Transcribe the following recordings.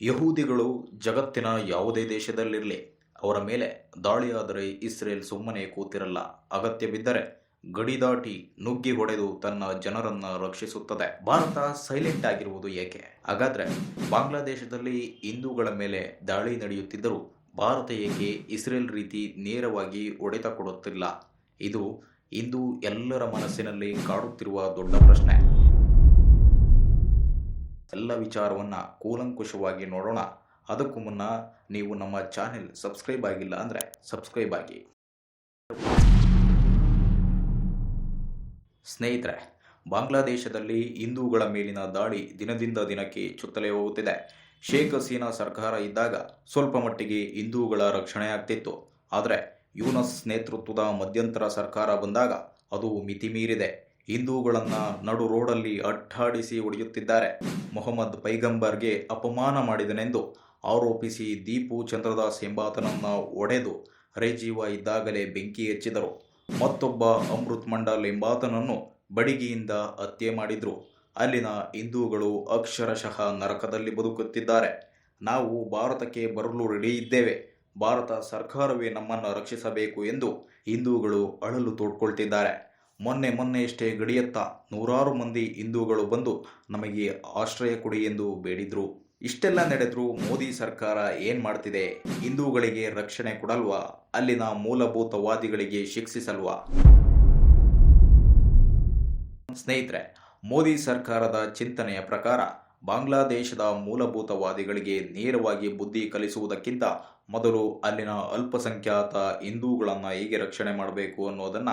ಯಹೂದಿಗಳು ಜಗತ್ತಿನ ಯಾವುದೇ ದೇಶದಲ್ಲಿರಲಿ, ಅವರ ಮೇಲೆ ದಾಳಿಯಾದರೆ ಇಸ್ರೇಲ್ ಸುಮ್ಮನೆ ಕೂತಿರಲ್ಲ. ಅಗತ್ಯ ಬಿದ್ದರೆ ಗಡಿ ದಾಟಿ ನುಗ್ಗಿ ಹೊಡೆದು ತನ್ನ ಜನರನ್ನ ರಕ್ಷಿಸುತ್ತದೆ. ಭಾರತ ಸೈಲೆಂಟ್ ಆಗಿರುವುದು ಏಕೆ? ಹಾಗಾದ್ರೆ ಬಾಂಗ್ಲಾದೇಶದಲ್ಲಿ ಹಿಂದೂಗಳ ಮೇಲೆ ದಾಳಿ ನಡೆಯುತ್ತಿದ್ದರೂ ಭಾರತ ಏಕೆ ಇಸ್ರೇಲ್ ರೀತಿ ನೇರವಾಗಿ ಒಡೆತ ಕೊಡುತ್ತಿಲ್ಲ? ಇದು ಇಂದು ಎಲ್ಲರ ಮನಸ್ಸಿನಲ್ಲಿ ಕಾಡುತ್ತಿರುವ ದೊಡ್ಡ ಪ್ರಶ್ನೆ. ಎಲ್ಲ ವಿಚಾರವನ್ನ ಕೂಲಂಕುಷವಾಗಿ ನೋಡೋಣ. ಅದಕ್ಕೂ ಮುನ್ನ ನೀವು ನಮ್ಮ ಚಾನೆಲ್ ಸಬ್ಸ್ಕ್ರೈಬ್ ಆಗಿಲ್ಲ ಅಂದರೆ ಸಬ್ಸ್ಕ್ರೈಬ್ ಆಗಿ. ಸ್ನೇಹಿತರೆ, ಬಾಂಗ್ಲಾದೇಶದಲ್ಲಿ ಹಿಂದೂಗಳ ಮೇಲಿನ ದಾಳಿ ದಿನದಿಂದ ದಿನಕ್ಕೆ ಚುತ್ತಲೇ ಹೋಗುತ್ತಿದೆ. ಶೇಖ್ ಹಸೀನಾ ಸರ್ಕಾರ ಇದ್ದಾಗ ಸ್ವಲ್ಪ ಮಟ್ಟಿಗೆ ಹಿಂದೂಗಳ ರಕ್ಷಣೆ ಆಗ್ತಿತ್ತು. ಆದರೆ ಯೂನಸ್ ನೇತೃತ್ವದ ಮಧ್ಯಂತರ ಸರ್ಕಾರ ಬಂದಾಗ ಅದು ಮಿತಿ ಮೀರಿದೆ ಹಿಂದೂಗಳನ್ನ ನಡು ರೋಡಲ್ಲಿ ಅಟ್ಟಾಡಿಸಿ ಹೊಡೆಯುತ್ತಿದ್ದಾರೆ. ಮೊಹಮ್ಮದ್ ಪೈಗಂಬರ್ಗೆ ಅಪಮಾನ ಮಾಡಿದನೆಂದು ಆರೋಪಿಸಿ ದೀಪು ಚಂದ್ರದಾಸ್ ಎಂಬಾತನನ್ನ ಒಡೆದು ರೈಜೀವ ಇದ್ದಾಗಲೇ ಬೆಂಕಿ ಹೆಚ್ಚಿದರು. ಮತ್ತೊಬ್ಬ ಅಮೃತ್ ಮಂಡಲ್ ಎಂಬಾತನನ್ನು ಬಡಿಗೆಯಿಂದ ಹತ್ಯೆ ಮಾಡಿದ್ರು. ಅಲ್ಲಿನ ಹಿಂದೂಗಳು ಅಕ್ಷರಶಃ ನರಕದಲ್ಲಿ ಬದುಕುತ್ತಿದ್ದಾರೆ. ನಾವು ಭಾರತಕ್ಕೆ ಬರಲು ರೆಡಿ ಇದ್ದೇವೆ. ಭಾರತ ಸರ್ಕಾರವೇ ನಮ್ಮನ್ನು ರಕ್ಷಿಸಬೇಕು ಎಂದು ಹಿಂದೂಗಳು ಅಳಲು ತೋಡ್ಕೊಳ್ತಿದ್ದಾರೆ. ಮೊನ್ನೆ ಮೊನ್ನೆಯಷ್ಟೇ ಗಡಿಯತ್ತ ನೂರಾರು ಮಂದಿ ಹಿಂದೂಗಳು ಬಂದು ನಮಗೆ ಆಶ್ರಯ ಕೊಡಿ ಎಂದು ಬೇಡಿದ್ರು. ಇಷ್ಟೆಲ್ಲ ನಡೆದ್ರು ಮೋದಿ ಸರ್ಕಾರ ಏನ್ ಮಾಡ್ತಿದೆ? ಹಿಂದೂಗಳಿಗೆ ರಕ್ಷಣೆ ಕೊಡಲ್ವಾ? ಅಲ್ಲಿನ ಮೂಲಭೂತವಾದಿಗಳಿಗೆ ಶಿಕ್ಷಿಸಲ್ವಾ? ಸ್ನೇಹಿತರೆ, ಮೋದಿ ಸರ್ಕಾರದ ಚಿಂತನೆಯ ಪ್ರಕಾರ ಬಾಂಗ್ಲಾದೇಶದ ಮೂಲಭೂತವಾದಿಗಳಿಗೆ ನೇರವಾಗಿ ಬುದ್ಧಿ ಕಲಿಸುವುದಕ್ಕಿಂತ ಮೊದಲು ಅಲ್ಲಿನ ಅಲ್ಪಸಂಖ್ಯಾತ ಹಿಂದೂಗಳನ್ನು ಹೇಗೆ ರಕ್ಷಣೆ ಮಾಡಬೇಕು ಅನ್ನೋದನ್ನ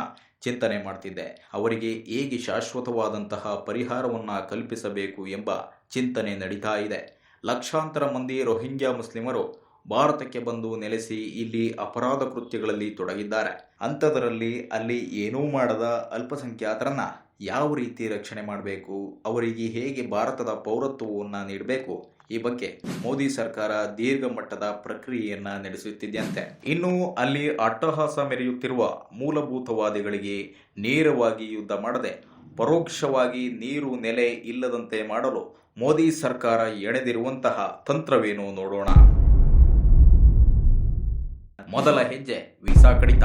ಚಿಂತನೆ ಮಾಡ್ತಿದ್ದೆ. ಅವರಿಗೆ ಹೇಗೆ ಶಾಶ್ವತವಾದಂತಹ ಪರಿಹಾರವನ್ನು ಕಲ್ಪಿಸಬೇಕು ಎಂಬ ಚಿಂತನೆ ನಡೀತಾ ಇದೆ. ಲಕ್ಷಾಂತರ ಮಂದಿ ರೋಹಿಂಗ್ಯಾ ಮುಸ್ಲಿಮರು ಭಾರತಕ್ಕೆ ಬಂದು ನೆಲೆಸಿ ಇಲ್ಲಿ ಅಪರಾಧ ಕೃತ್ಯಗಳಲ್ಲಿ ತೊಡಗಿದ್ದಾರೆ. ಅಂಥದರಲ್ಲಿ ಅಲ್ಲಿ ಏನೂ ಮಾಡದ ಅಲ್ಪಸಂಖ್ಯಾತರನ್ನ ಯಾವ ರೀತಿ ರಕ್ಷಣೆ ಮಾಡಬೇಕು, ಅವರಿಗೆ ಹೇಗೆ ಭಾರತದ ಪೌರತ್ವವನ್ನು ನೀಡಬೇಕು ಈ ಬಗ್ಗೆ ಮೋದಿ ಸರ್ಕಾರ ದೀರ್ಘ ಮಟ್ಟದ ಪ್ರಕ್ರಿಯೆಯನ್ನ ನಡೆಸುತ್ತಿದೆಯಂತೆ. ಇನ್ನು ಅಲ್ಲಿ ಅಟ್ಟಹಾಸ ಮೆರೆಯುತ್ತಿರುವ ಮೂಲಭೂತವಾದಿಗಳಿಗೆ ನೇರವಾಗಿ ಯುದ್ಧ ಮಾಡದೆ, ಪರೋಕ್ಷವಾಗಿ ನೀರು ನೆಲೆ ಇಲ್ಲದಂತೆ ಮಾಡಲು ಮೋದಿ ಸರ್ಕಾರ ಎಣೆದಿರುವಂತಹ ತಂತ್ರವೇನು ನೋಡೋಣ. ಮೊದಲ ಹೆಜ್ಜೆ ವೀಸಾ ಕಡಿತ.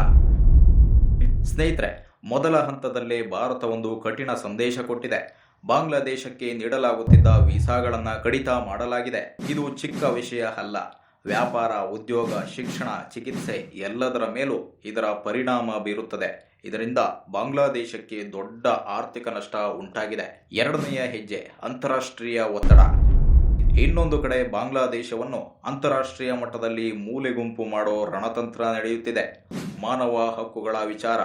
ಸ್ನೇಹಿತರೆ, ಮೊದಲ ಹಂತದಲ್ಲೇ ಭಾರತ ಒಂದು ಕಠಿಣ ಸಂದೇಶ ಕೊಟ್ಟಿದೆ. ಬಾಂಗ್ಲಾದೇಶಕ್ಕೆ ನೀಡಲಾಗುತ್ತಿದ್ದ ವೀಸಾಗಳನ್ನು ಕಡಿತ ಮಾಡಲಾಗಿದೆ. ಇದು ಚಿಕ್ಕ ವಿಷಯ ಅಲ್ಲ. ವ್ಯಾಪಾರ, ಉದ್ಯೋಗ, ಶಿಕ್ಷಣ, ಚಿಕಿತ್ಸೆ ಎಲ್ಲದರ ಮೇಲೂ ಇದರ ಪರಿಣಾಮ ಬೀರುತ್ತದೆ. ಇದರಿಂದ ಬಾಂಗ್ಲಾದೇಶಕ್ಕೆ ದೊಡ್ಡ ಆರ್ಥಿಕ ನಷ್ಟ ಉಂಟಾಗಿದೆ. ಎರಡನೆಯ ಹೆಜ್ಜೆ, ಅಂತಾರಾಷ್ಟ್ರೀಯ ಒತ್ತಡ. ಇನ್ನೊಂದು ಕಡೆ ಬಾಂಗ್ಲಾದೇಶವನ್ನು ಅಂತಾರಾಷ್ಟ್ರೀಯ ಮಟ್ಟದಲ್ಲಿ ಮೂಲೆಗುಂಪು ಮಾಡೋ ರಣತಂತ್ರ ನಡೆಯುತ್ತಿದೆ. ಮಾನವ ಹಕ್ಕುಗಳ ವಿಚಾರ,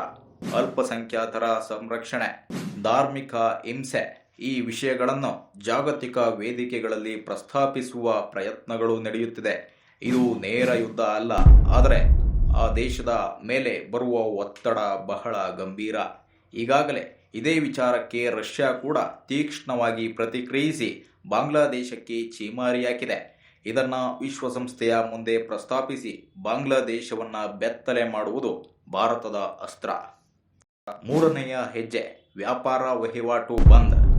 ಅಲ್ಪಸಂಖ್ಯಾತರ ಸಂರಕ್ಷಣೆ, ಧಾರ್ಮಿಕ ಹಿಂಸೆ ಈ ವಿಷಯಗಳನ್ನು ಜಾಗತಿಕ ವೇದಿಕೆಗಳಲ್ಲಿ ಪ್ರಸ್ತಾಪಿಸುವ ಪ್ರಯತ್ನಗಳು ನಡೆಯುತ್ತಿದೆ. ಇದು ನೇರ ಯುದ್ಧ ಅಲ್ಲ. ಆದರೆ ಆ ದೇಶದ ಮೇಲೆ ಬರುವ ಒತ್ತಡ ಬಹಳ ಗಂಭೀರ. ಈಗಾಗಲೇ ಇದೇ ವಿಚಾರಕ್ಕೆ ರಷ್ಯಾ ಕೂಡ ತೀಕ್ಷ್ಣವಾಗಿ ಪ್ರತಿಕ್ರಿಯಿಸಿ ಬಾಂಗ್ಲಾದೇಶಕ್ಕೆ ಚೀಮಾರಿಯಾಕಿದೆ ಇದನ್ನು ವಿಶ್ವಸಂಸ್ಥೆಯ ಮುಂದೆ ಪ್ರಸ್ತಾಪಿಸಿ ಬಾಂಗ್ಲಾದೇಶವನ್ನು ಬೆತ್ತಲೆ ಮಾಡುವುದು ಭಾರತದ ಅಸ್ತ್ರ. ಮೂರನೆಯ ಹೆಜ್ಜೆ, ವ್ಯಾಪಾರ ವಹಿವಾಟು ಬಂದ್.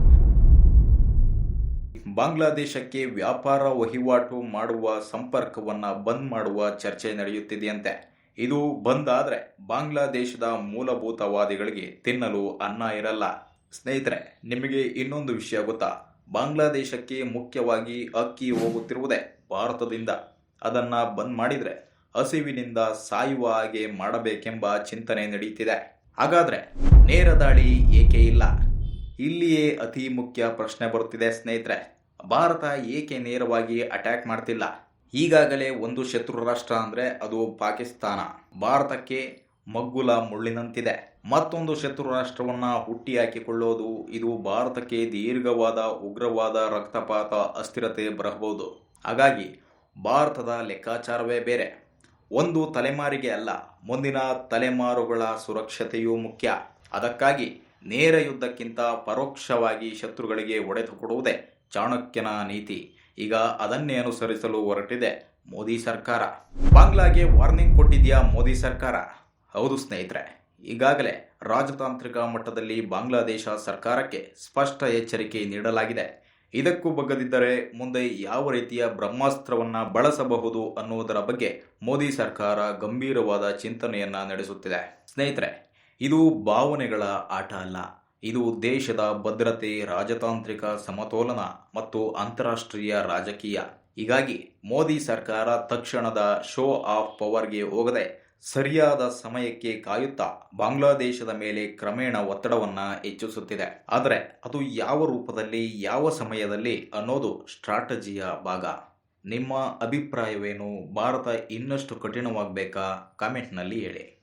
ಬಾಂಗ್ಲಾದೇಶಕ್ಕೆ ವ್ಯಾಪಾರ ವಹಿವಾಟು ಮಾಡುವ ಸಂಪರ್ಕವನ್ನ ಬಂದ್ ಮಾಡುವ ಚರ್ಚೆ ನಡೆಯುತ್ತಿದೆಯಂತೆ. ಇದು ಬಂದ್ ಆದರೆ ಬಾಂಗ್ಲಾದೇಶದ ಮೂಲಭೂತವಾದಿಗಳಿಗೆ ತಿನ್ನಲು ಅನ್ನ ಇರಲ್ಲ. ಸ್ನೇಹಿತರೆ, ನಿಮಗೆ ಇನ್ನೊಂದು ವಿಷಯ ಗೊತ್ತಾ? ಬಾಂಗ್ಲಾದೇಶಕ್ಕೆ ಮುಖ್ಯವಾಗಿ ಅಕ್ಕಿ ಹೋಗುತ್ತಿರುವುದೇ ಭಾರತದಿಂದ. ಅದನ್ನ ಬಂದ್ ಮಾಡಿದ್ರೆ ಹಸಿವಿನಿಂದ ಸಾಯುವ ಹಾಗೆ ಮಾಡಬೇಕೆಂಬ ಚಿಂತನೆ ನಡೆಯುತ್ತಿದೆ ಹಾಗಾದ್ರೆ ನೇರ ದಾಳಿ ಏಕೆ ಇಲ್ಲ? ಇಲ್ಲಿಯೇ ಅತಿ ಮುಖ್ಯ ಪ್ರಶ್ನೆ ಬರುತ್ತಿದೆ, ಸ್ನೇಹಿತರೆ. ಭಾರತ ಏಕೆ ನೇರವಾಗಿ ಅಟ್ಯಾಕ್ ಮಾಡ್ತಿಲ್ಲ? ಈಗಾಗಲೇ ಒಂದು ಶತ್ರು ರಾಷ್ಟ್ರ ಅಂದ್ರೆ ಅದು ಪಾಕಿಸ್ತಾನ. ಭಾರತಕ್ಕೆ ಮಗ್ಗುಲ ಮುಳ್ಳಿನಂತಿದೆ. ಮತ್ತೊಂದು ಶತ್ರು ರಾಷ್ಟ್ರವನ್ನ ಹುಟ್ಟಿ ಹಾಕಿಕೊಳ್ಳೋದು ಇದು ಭಾರತಕ್ಕೆ ದೀರ್ಘವಾದ ಉಗ್ರವಾದ ರಕ್ತಪಾತ ಅಸ್ಥಿರತೆ ಬರಬಹುದು. ಹಾಗಾಗಿ ಭಾರತದ ಲೆಕ್ಕಾಚಾರವೇ ಬೇರೆ. ಒಂದು ತಲೆಮಾರಿಗೆ ಅಲ್ಲ, ಮುಂದಿನ ತಲೆಮಾರುಗಳ ಸುರಕ್ಷತೆಯೂ ಮುಖ್ಯ. ಅದಕ್ಕಾಗಿ ನೇರ ಯುದ್ಧಕ್ಕಿಂತ ಪರೋಕ್ಷವಾಗಿ ಶತ್ರುಗಳಿಗೆ ಒಡೆದು ಕೊಡುವುದೇ ಚಾಣಕ್ಯನ ನೀತಿ. ಈಗ ಅದನ್ನೇ ಅನುಸರಿಸಲು ಹೊರಟಿದೆ ಮೋದಿ ಸರ್ಕಾರ. ಬಾಂಗ್ಲಾಗೆ ವಾರ್ನಿಂಗ್ ಕೊಟ್ಟಿದೆಯಾ ಮೋದಿ ಸರ್ಕಾರ? ಹೌದು ಸ್ನೇಹಿತರೆ, ಈಗಾಗಲೇ ರಾಜತಾಂತ್ರಿಕ ಮಟ್ಟದಲ್ಲಿ ಬಾಂಗ್ಲಾದೇಶ ಸರ್ಕಾರಕ್ಕೆ ಸ್ಪಷ್ಟ ಎಚ್ಚರಿಕೆ ನೀಡಲಾಗಿದೆ. ಇದಕ್ಕೂ ಬಗ್ಗದಿದ್ದರೆ ಮುಂದೆ ಯಾವ ರೀತಿಯ ಬ್ರಹ್ಮಾಸ್ತ್ರವನ್ನ ಬಳಸಬಹುದು ಅನ್ನುವುದರ ಬಗ್ಗೆ ಮೋದಿ ಸರ್ಕಾರ ಗಂಭೀರವಾದ ಚಿಂತನೆಯನ್ನ ನಡೆಸುತ್ತಿದೆ. ಸ್ನೇಹಿತರೆ ಇದು ಭಾವನೆಗಳ ಆಟ ಅಲ್ಲ. ಇದು ದೇಶದ ಭದ್ರತೆ, ರಾಜತಾಂತ್ರಿಕ ಸಮತೋಲನ ಮತ್ತು ಅಂತಾರಾಷ್ಟ್ರೀಯ ರಾಜಕೀಯ. ಹೀಗಾಗಿ ಮೋದಿ ಸರ್ಕಾರ ತಕ್ಷಣದ ಶೋ ಆಫ್ ಪವರ್ಗೆ ಹೋಗದೆ ಸರಿಯಾದ ಸಮಯಕ್ಕೆ ಕಾಯುತ್ತಾ ಬಾಂಗ್ಲಾದೇಶದ ಮೇಲೆ ಕ್ರಮೇಣ ಒತ್ತಡವನ್ನ ಹೆಚ್ಚಿಸುತ್ತಿದೆ. ಆದರೆ ಅದು ಯಾವ ರೂಪದಲ್ಲಿ, ಯಾವ ಸಮಯದಲ್ಲಿ ಅನ್ನೋದು ಸ್ಟ್ರಾಟಜಿಯ ಭಾಗ. ನಿಮ್ಮ ಅಭಿಪ್ರಾಯವೇನು? ಭಾರತ ಇನ್ನಷ್ಟು ಕಠಿಣವಾಗಬೇಕಾ? ಕಾಮೆಂಟ್ನಲ್ಲಿ ಹೇಳಿ.